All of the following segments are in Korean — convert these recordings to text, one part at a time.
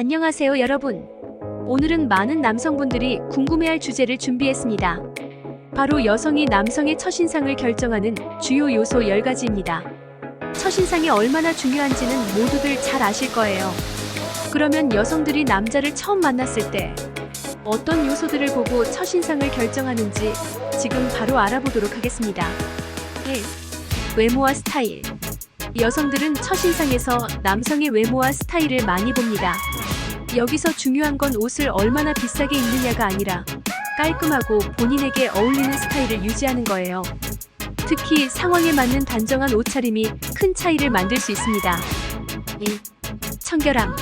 안녕하세요, 여러분. 오늘은 많은 남성분들이 궁금해할 주제를 준비했습니다. 바로 여성이 남성의 첫인상을 결정하는 주요 요소 10가지입니다. 첫인상이 얼마나 중요한지는 모두들 잘 아실 거예요. 그러면 여성들이 남자를 처음 만났을 때 어떤 요소들을 보고 첫인상을 결정하는지 지금 바로 알아보도록 하겠습니다. 1. 외모와 스타일. 여성들은 첫인상에서 남성의 외모와 스타일을 많이 봅니다. 여기서 중요한 건 옷을 얼마나 비싸게 입느냐가 아니라 깔끔하고 본인에게 어울리는 스타일을 유지하는 거예요. 특히 상황에 맞는 단정한 옷차림이 큰 차이를 만들 수 있습니다. 1. 청결함.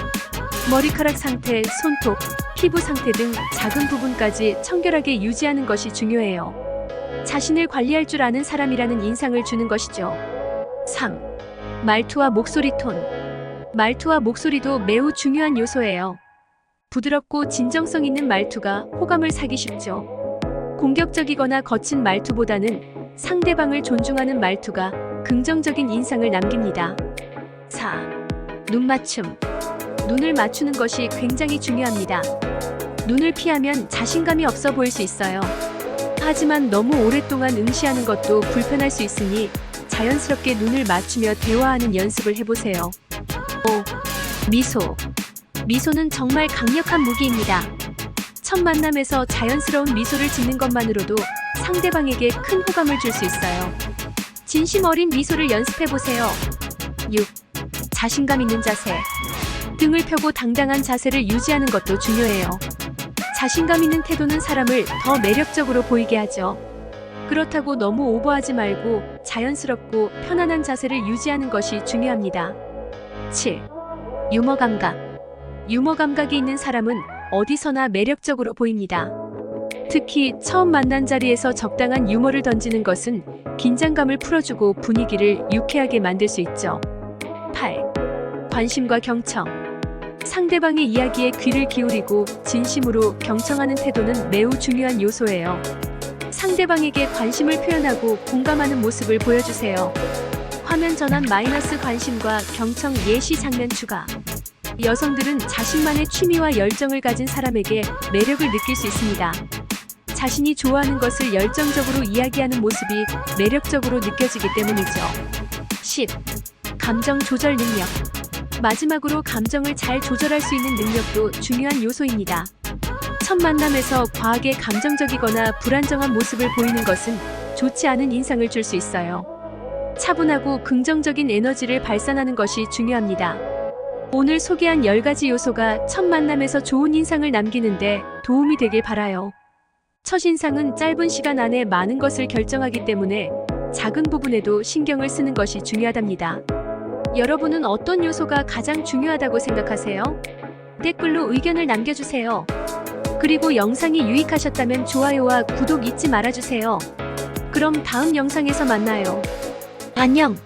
머리카락 상태, 손톱, 피부 상태 등 작은 부분까지 청결하게 유지하는 것이 중요해요. 자신을 관리할 줄 아는 사람이라는 인상을 주는 것이죠. 3. 말투와 목소리 톤. 말투와 목소리도 매우 중요한 요소예요. 부드럽고 진정성 있는 말투가 호감을 사기 쉽죠. 공격적이거나 거친 말투보다는 상대방을 존중하는 말투가 긍정적인 인상을 남깁니다. 4. 눈 맞춤. 눈을 맞추는 것이 굉장히 중요합니다. 눈을 피하면 자신감이 없어 보일 수 있어요. 하지만 너무 오랫동안 응시하는 것도 불편할 수 있으니 자연스럽게 눈을 맞추며 대화하는 연습을 해보세요. 5. 미소. 미소는 정말 강력한 무기입니다. 첫 만남에서 자연스러운 미소를 짓는 것만으로도 상대방에게 큰 호감을 줄 수 있어요. 진심 어린 미소를 연습해보세요. 6. 자신감 있는 자세. 등을 펴고 당당한 자세를 유지하는 것도 중요해요. 자신감 있는 태도는 사람을 더 매력적으로 보이게 하죠. 그렇다고 너무 오버하지 말고 자연스럽고 편안한 자세를 유지하는 것이 중요합니다. 7. 유머 감각. 유머 감각이 있는 사람은 어디서나 매력적으로 보입니다. 특히 처음 만난 자리에서 적당한 유머를 던지는 것은 긴장감을 풀어주고 분위기를 유쾌하게 만들 수 있죠. 8. 관심과 경청. 상대방의 이야기에 귀를 기울이고 진심으로 경청하는 태도는 매우 중요한 요소예요. 상대방에게 관심을 표현하고 공감하는 모습을 보여주세요. 화면 전환 마이너스 관심과 경청 예시 장면 추가. 여성들은 자신만의 취미와 열정을 가진 사람에게 매력을 느낄 수 있습니다. 자신이 좋아하는 것을 열정적으로 이야기하는 모습이 매력적으로 느껴지기 때문이죠. 10. 감정 조절 능력. 마지막으로 감정을 잘 조절할 수 있는 능력도 중요한 요소입니다. 첫 만남에서 과하게 감정적이거나 불안정한 모습을 보이는 것은 좋지 않은 인상을 줄 수 있어요. 차분하고 긍정적인 에너지를 발산하는 것이 중요합니다. 오늘 소개한 10가지 요소가 첫 만남에서 좋은 인상을 남기는데 도움이 되길 바라요. 첫인상은 짧은 시간 안에 많은 것을 결정하기 때문에 작은 부분에도 신경을 쓰는 것이 중요하답니다. 여러분은 어떤 요소가 가장 중요하다고 생각하세요? 댓글로 의견을 남겨주세요. 그리고 영상이 유익하셨다면 좋아요와 구독 잊지 말아주세요. 그럼 다음 영상에서 만나요. 안녕!